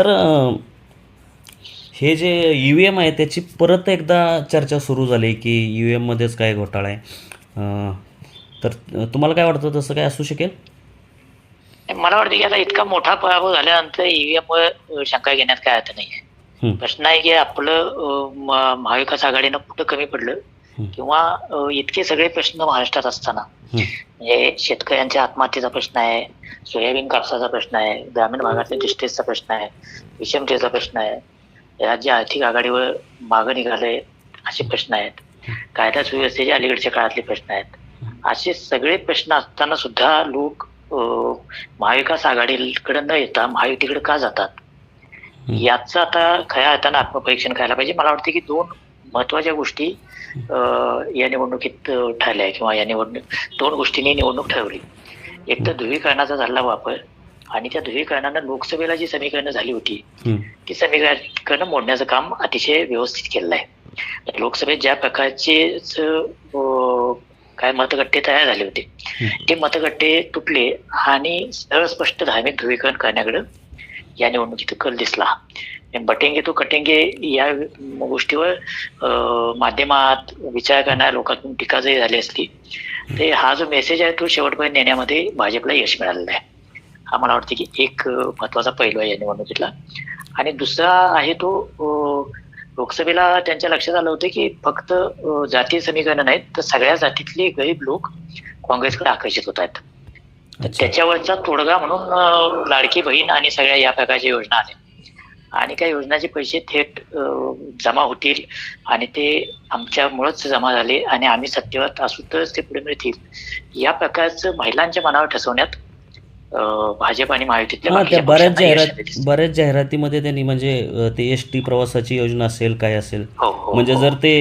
तर हे जे ई व्ही एम आहे त्याची परत एकदा चर्चा सुरू झाली की ई व्ही एममध्येच काय घोटाळा आहे. तर तुम्हाला काय वाटतं तसं काय असू शकेल? मला वाटतं की आता इतका मोठा पराभव झाल्यानंतर ईव्हीएम शंका घेण्यात काय अर्थ नाही आहे प्रश्न आहे की आपलं महाविकास आघाडीनं कुठं कमी पडलं? किंवा इतके सगळे प्रश्न महाराष्ट्रात असताना. हं, म्हणजे शेतकऱ्यांच्या आत्महत्येचा प्रश्न आहे सोयाबीन कापसाचा प्रश्न आहे ग्रामीण भागातल्या डिस्ट्रेसचा प्रश्न आहे विषमतेचा प्रश्न आहे. राज्य आर्थिक आघाडीवर मागं निघाले असे प्रश्न आहेत. कायदा सुव्यवस्थेचे अलीकडच्या काळातले प्रश्न आहेत. असे सगळे प्रश्न असताना सुद्धा लोक महाविकास आघाडीकडे न येता महायुतीकडे का जातात. याचं आता खऱ्या अर्थानं आत्मपरीक्षण करायला पाहिजे. मला वाटतं की दोन महत्त्वाच्या गोष्टी या निवडणुकीत ठरल्या किंवा या निवडणूक दोन गोष्टींनी निवडणूक ठरवली. एक तर ध्रुवीकरणाचा झाला वापर आणि त्या ध्रुवीकरणानं लोकसभेला जी समीकरणं झाली होती ती समीकरणं मोडण्याचं काम अतिशय व्यवस्थित केलेलं आहे. लोकसभेत ज्या प्रकारचे काय मतगट्टे तयार झाले होते. ते मतगट्टे तुटले आणि सरळ स्पष्ट धार्मिक ध्रुवीकरण करण्याकडे या निवडणुकीत कल दिसला. बटेंगे तो कटेंगे या गोष्टीवर माध्यमात विचार करणाऱ्या लोकांतून टीका जरी झाली असली ते हा जो मेसेज आहे तो शेवटपर्यंत नेण्यामध्ये भाजपला यश मिळालेलं आहे. हा मला वाटतं की एक महत्त्वाचा पैलू आहे या निवडणुकीतला. आणि दुसरा आहे तो लोकसभेला त्यांच्या लक्षात आलं होतं की फक्त जाती जातीय समीकरण नाहीत तर सगळ्या जातीतले गरीब लोक काँग्रेसकडे आकर्षित होत आहेत. तर त्याच्यावरचा तोडगा म्हणून लाडकी बहीण आणि सगळ्या या प्रकारच्या योजना आल्या आणि त्या योजनाचे पैसे थेट जमा होतील आणि ते आमच्यामुळेच जमा झाले आणि आम्ही सत्तेवर असू तरच ते पुढे मिळतील. या प्रकारचं महिलांच्या मनावर ठसवण्यात भाजप आणि महायुतीतल्या बऱ्याच जाहिरात बऱ्याच जाहिरातीमध्ये त्यांनी म्हणजे ते एस टी प्रवासाची योजना असेल काय असेल हो हो म्हणजे हो. जर ते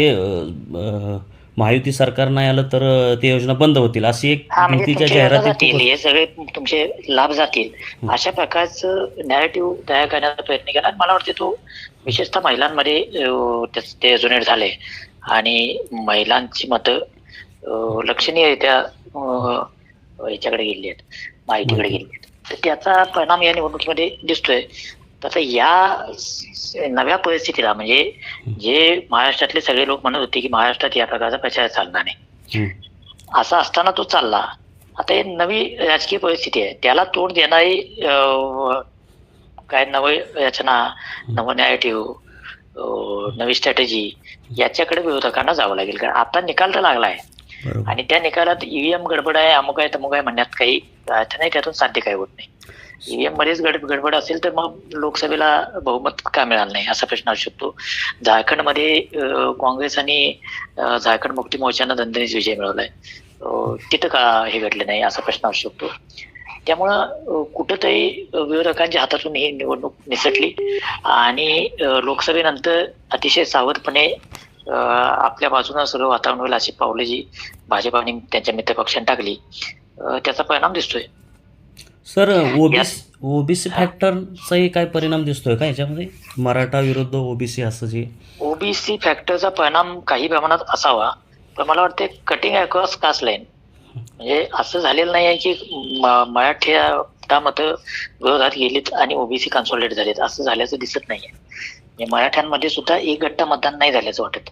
महायुती सरकार नाही आलं तर ते योजना बंद होतील अशी एक हा म्हणजे भीतीच्या तुमच्या योजना जाहिराती जातील हे सगळे तुमचे लाभ जातील. अशा प्रकारचं नॅरेटिव्ह तयार करण्याचा प्रयत्न केला. आणि मला वाटते तो विशेषतः महिलांमध्ये अं, त्याच- ते रेझोनेट झाले. आणि महिलांची मतं अं, लक्षणीयरित्या अं, याच्याकडे गेली आहेत माहितीकडे गेली आहेत. तर त्याचा परिणाम या निवडणुकीमध्ये दिसतोय. तसं या नव्या परिस्थितीला म्हणजे जे महाराष्ट्रातले सगळे लोक म्हणत होते की महाराष्ट्रात या प्रकारचा प्रचार चालणार नाही. असं असताना तो चालला. आता हे नवी राजकीय परिस्थिती आहे. त्याला तोंड देणारी काय नव रचना नवं नॅरेटिव्ह नवी स्ट्रॅटेजी याच्याकडे विरोधकांना जावं लागेल. कारण आता निकाल तर लागला आहे. आणि त्या निकालात ईव्हीएम गडबड आहे अमुक आहे तमुक आहे म्हणण्यात काही अर्थ नाही त्यातून साध्य काही होत नाही. ईव्हीएम मध्येच गड गडबड असेल तर मग लोकसभेला बहुमत का मिळालं नाही? असा प्रश्न असू शकतो. झारखंडमध्ये काँग्रेस आणि झारखंड मुक्ती मोर्चानं दणदणीत विजय मिळवलाय. तिथं का हे घडलं नाही? असा प्रश्न असू शकतो. त्यामुळं कुठंतरी विरोधकांच्या हातातून ही निवडणूक निसटली आणि लोकसभेनंतर अतिशय सावधपणे आपल्या बाजूनं सर्व वातावरण होईल अशी पावले जी भाजपाने त्यांच्या मित्रपक्षांनी टाकली. त्याचा परिणाम दिसतोय. सर ओबीसी ओबीसी फॅक्टरचाही काय परिणाम दिसतोय का याच्यामध्ये? मराठा विरुद्ध ओबीसी असं जे ओबीसी फॅक्टरचा परिणाम काही प्रमाणात असावा पण मला वाटते कटिंग अक्रॉस कास्ट लाईन म्हणजे असं झालेलं नाही आहे की मराठ्या मतं विरोधात गेलीत आणि ओबीसी कन्सॉलिडेट झालेत. असं झाल्याचं दिसत नाहीये. म्हणजे मराठ्यांमध्ये सुद्धा एक गट्टा मतदान नाही झाल्याचं वाटत.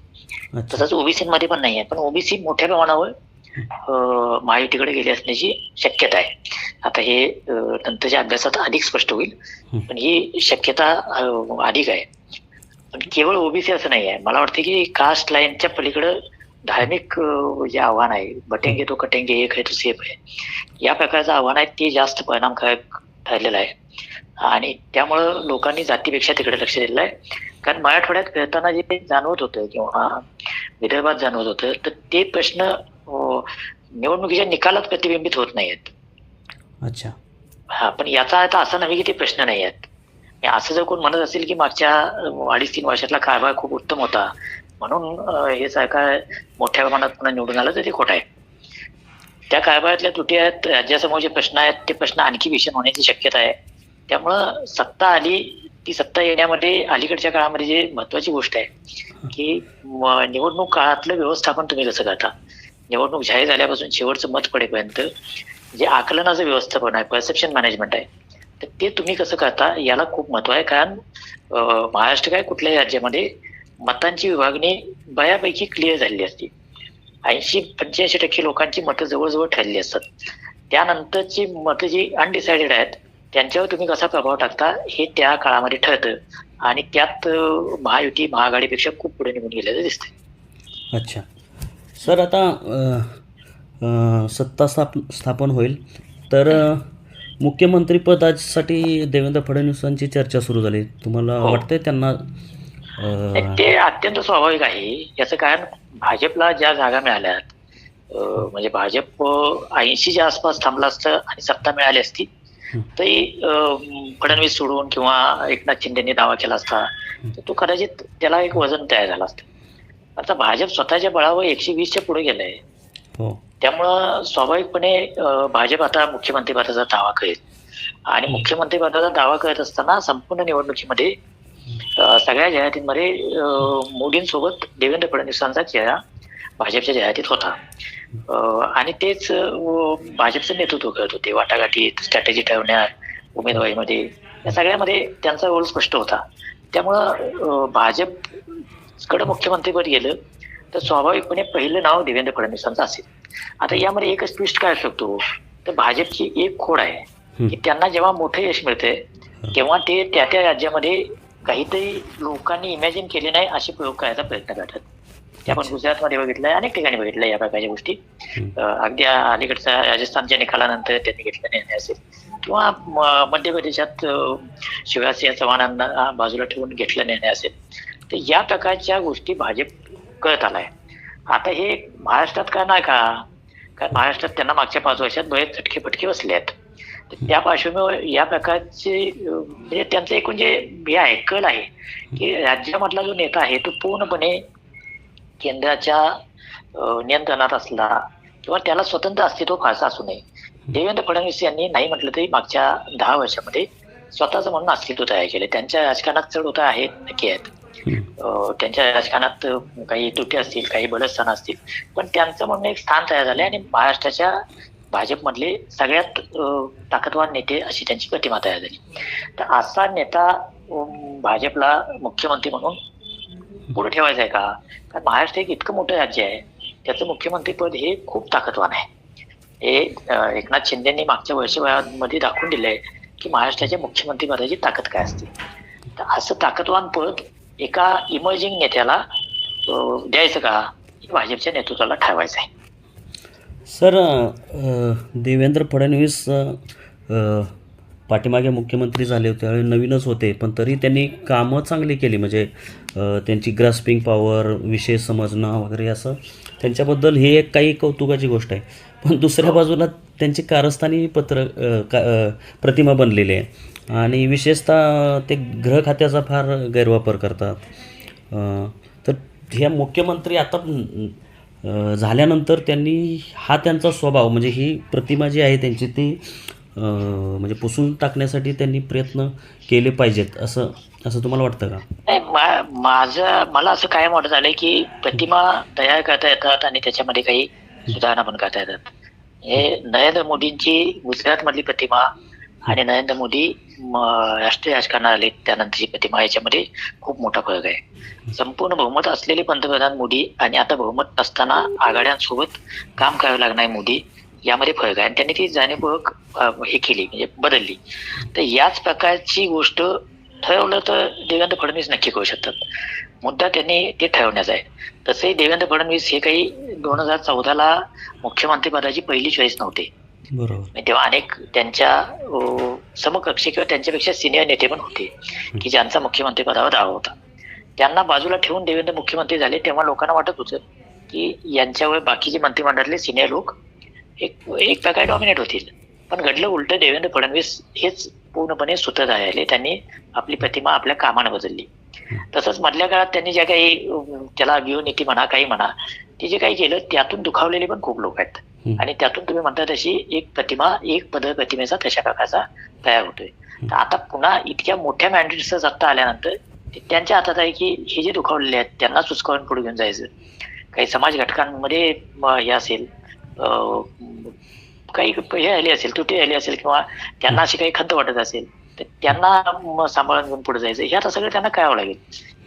तसंच ओबीसी मध्ये पण नाही आहे पण ओबीसी मोठ्या प्रमाणावर महायुतीकडे गेली असण्याची शक्यता आहे. आता हे नंतरच्या अभ्यासात अधिक स्पष्ट होईल. पण ही शक्यता अधिक आहे. पण केवळ ओबीसी असं नाही आहे. मला वाटतं की कास्ट लाईनच्या पलीकडं धार्मिक जे आव्हान आहे बटेंगे तो कटेंगे एक आहे तो सेफ आहे. या प्रकारचं आव्हान आहे ते जास्त परिणामकारक ठरलेलं आहे. आणि त्यामुळं लोकांनी जातीपेक्षा तिकडे लक्ष दिलेलं आहे. कारण मराठवाड्यात फिरताना जे जाणवत होतं किंवा विदर्भात जाणवत होतं तर ते प्रश्न निवडणुकीच्या निकालात प्रतिबिंबित होत नाहीयेत. अच्छा. हा पण याचा अर्थ असा नव्हे की ते प्रश्न नाही आहेत. असं जर कोण म्हणत असेल की मागच्या अडीच तीन वर्षातला कारभार खूप उत्तम होता म्हणून हे सरकार मोठ्या प्रमाणात पुन्हा निवडून आलं तर ते खोटं आहे. त्या कारभारातल्या त्रुटी आहेत राज्यासमोर जे प्रश्न आहेत ते प्रश्न आणखी भीषण होण्याची शक्यता आहे. त्यामुळं सत्ता आली ती सत्ता येण्यामध्ये अलीकडच्या काळामध्ये जे महत्वाची गोष्ट आहे की निवडणूक काळातलं व्यवस्थापन तुम्ही कसं करता? निवडणूक जाहीर झाल्यापासून शेवटचं मत पडेपर्यंत जे आकलनाचं व्यवस्थापन आहे परसेप्शन मॅनेजमेंट आहे तर ते तुम्ही कसं करता याला खूप महत्त्व आहे. कारण महाराष्ट्र काय कुठल्याही राज्यामध्ये मतांची विभागणी बऱ्यापैकी क्लिअर झालेली असते. ऐंशी पंच्याऐंशी टक्के लोकांची मतं जवळजवळ ठरली असतात. त्यानंतरची मतं जी अनडिसाइडेड आहेत त्यांच्यावर तुम्ही कसा प्रभाव टाकता हे त्या काळामध्ये ठरतं. आणि त्यात महायुती महाआघाडीपेक्षा खूप पुढे निघून गेलेलं दिसतंय. अच्छा. सर आता सत्ता स्थाप स्थापन होईल. तर मुख्यमंत्रीपदासाठी देवेंद्र फडणवीसांची चर्चा सुरू झाली. तुम्हाला हो. वाटतंय त्यांना ते अत्यंत स्वाभाविक आहे. याचं कारण भाजपला ज्या जागा मिळाल्यात म्हणजे भाजप ऐंशीच्या आसपास थांबलं असतं आणि सत्ता मिळाली असती. तरी फडणवीस सोडून किंवा एकनाथ शिंदेनी दावा केला असता तर तो कदाचित त्याला एक वजन तयार झालं असतं. आता भाजप स्वतःच्या बळावर एकशे वीसच्या पुढे गेलंय. त्यामुळं स्वाभाविकपणे भाजप आता मुख्यमंत्रीपदाचा दावा करेल. आणि मुख्यमंत्रीपदाचा दावा करत असताना संपूर्ण निवडणुकीमध्ये सगळ्या जाहिरातींमध्ये मोदींसोबत देवेंद्र फडणवीसांचा चेहरा भाजपच्या जाहिरातीत होता. आणि तेच भाजपचं नेतृत्व करत होते. वाटाघाटी स्ट्रॅटेजी ठरवण्यात उमेदवारीमध्ये या सगळ्यामध्ये त्यांचा रोल स्पष्ट होता. त्यामुळं भाजपकडे मुख्यमंत्रीपद गेलं तर स्वाभाविकपणे पहिलं नाव देवेंद्र फडणवीसांचं असेल. आता यामध्ये एकच ट्विस्ट काय शकतो? तर भाजपची एक खोड आहे. की त्यांना जेव्हा मोठं यश मिळते तेव्हा ते त्या त्या राज्यामध्ये काहीतरी लोकांनी इमॅजिन केले नाही असे प्रयोग करायचा प्रयत्न करतात. ते आपण गुजरातमध्ये बघितलंय अनेक ठिकाणी बघितलंय या प्रकारच्या गोष्टी. अगदी अलीकडच्या राजस्थानच्या निकालानंतर त्यांनी घेतला निर्णय असेल. किंवा मध्य प्रदेशात अं, शिवराज सिंह चव्हाणांना बाजूला ठेवून घेतला निर्णय असेल. तर या प्रकारच्या गोष्टी भाजप कळत आलाय. आता हे महाराष्ट्रात का नाही का? कारण महाराष्ट्रात त्यांना मागच्या पाच वर्षात बरेच चटके फटके बसले आहेत तर त्या पार्श्वभूमीवर या प्रकारचे म्हणजे त्यांचं एकूण जे हे आहे कल आहे की राज्यामधला जो नेता आहे तो पूर्णपणे केंद्राच्या नियंत्रणात असला किंवा त्याला स्वतंत्र अस्तित्व फारसं असू नये. देवेंद्र फडणवीस यांनी नाही म्हटलं तरी मागच्या दहा वर्षामध्ये स्वतःचं म्हणून अस्तित्व तयार केले त्यांच्या राजकारणात चढ उतार आहेत नक्की आहेत. त्यांच्या राजकारणात काही तुटी असतील काही बलस्थान असतील. पण त्यांचं म्हणणं एक स्थान तयार झाले आणि महाराष्ट्राच्या भाजपमधले सगळ्यात ताकदवान नेते अशी त्यांची प्रतिमा तयार झाली. तर असा नेता भाजपला मुख्यमंत्री म्हणून पुढे ठेवायचा आहे का? कारण महाराष्ट्र एक इतकं मोठं राज्य आहे त्याचं मुख्यमंत्रीपद हे खूप ताकदवान आहे. हे एकनाथ शिंदेनी मागच्या वर्षभरामध्ये दाखवून दिलंय की महाराष्ट्राच्या मुख्यमंत्रीपदाची ताकद काय असते. तर असं ताकदवान पद एका इमर्जिंग नेत्याला द्यायचं का? हे भाजपच्या नेतृत्वाला ठरवायचं आहे. सर देवेंद्र फडणवीस पाठीमागे मुख्यमंत्री झाले होते आणि नवीनच होते पण तरी त्यांनी कामं चांगली केली म्हणजे त्यांची ग्रास्पिंग पॉवर विषय समजणं वगैरे असं त्यांच्याबद्दल ही एक काही कौतुकाची गोष्ट आहे. पण दुसऱ्या बाजूला त्यांची कारस्थानी पत्र का प्रतिमा बनलेली आहे. आणि विशेषतः ते गृह खात्याचा फार गैरवापर करतात. तर ह्या मुख्यमंत्री आता झाल्यानंतर त्यांनी हा त्यांचा स्वभाव म्हणजे ही प्रतिमा जी आहे त्यांची ती म्हणजे पुसून टाकण्यासाठी त्यांनी प्रयत्न केले पाहिजेत असं असं तुम्हाला वाटतं का? नाही मा- माझं मला असं कायम वाटत आलंय की प्रतिमा तयार करता येतात आणि त्याच्यामध्ये काही सुधारणा पण करता येतात. हे नरेंद्र मोदींची गुजरातमधली प्रतिमा आणि नरेंद्र मोदी म, राष्ट्रीय राजकारणात आले त्यानंतरची प्रतिमा याच्यामध्ये खूप मोठा फरक आहे. संपूर्ण बहुमत असलेले पंतप्रधान मोदी आणि आता बहुमत असताना आघाड्यांसोबत काम करावं लागणार मोदी यामध्ये फरक आहे. आणि त्यांनी ती जाणीवपूर्वक हे केली म्हणजे बदलली. तर याच प्रकारची गोष्ट ठरवलं तर देवेंद्र फडणवीस नक्की करू शकतात. मुद्दा त्यांनी ते ठरवण्याचा आहे. तसंही देवेंद्र फडणवीस हे काही दोन हजार चौदाला मुख्यमंत्रीपदाची पहिली चॉईस नव्हते. म्हणजे तेव्हा अनेक त्यांच्या समकक्षी किंवा त्यांच्यापेक्षा सिनियर नेते पण होते की ज्यांचा मुख्यमंत्रीपदावर दावा होता. त्यांना बाजूला ठेवून देवेंद्र मुख्यमंत्री झाले तेव्हा लोकांना वाटत होतं की यांच्यावर बाकीचे मंत्रिमंडळातले सिनियर लोक एक एक प्रकारे डॉमिनेट होतील. पण घडलं उलट देवेंद्र फडणवीस हेच पूर्णपणे सूत्रधार राहिले त्यांनी आपली प्रतिमा आपल्या कामानं बदलली. तसंच मधल्या काळात त्यांनी ज्या काही त्याला व्यूहनीती म्हणा काही म्हणा ते जे काही केलं त्यातून दुखावलेले पण खूप लोक आहेत. आणि त्यातून तुम्ही म्हणता तशी एक प्रतिमा एक पद प्रतिमेचा तशा प्रकारचा तयार होतोय. तर आता पुन्हा इतक्या मोठ्या मॅन्डेटचा सत्ता आल्यानंतर त्यांच्या हातात आहे की हे जे दुखावलेले आहेत त्यांना सुचकावून पुढे घेऊन जायचं. काही समाज घटकांमध्ये हे असेल काही हे आली असेल तुटी आली असेल किंवा त्यांना अशी काही खंत वाटत असेल त्यांना सांभाळून घेऊन पुढे जायचं. हे आता सगळं त्यांना कळावं लागेल.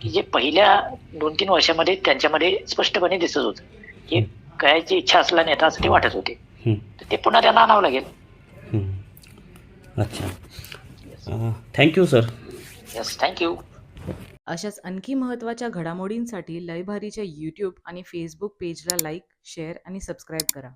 की जे पहिल्या दोन तीन वर्षामध्ये त्यांच्यामध्ये स्पष्टपणे दिसत होतं. की करायची इच्छा असला नेता असं ते वाटत होते. हं, तर ते पुन्हा त्यांना आणावं लागेल. हं. अच्छा. थँक्यू सर येस थँक्यू अशाच आणखी महत्त्वाच्या घडामोडींसाठी लयभारीच्या यूट्यूब आणि फेसबुक पेजला लाईक शेअर आणि सबस्क्राईब करा.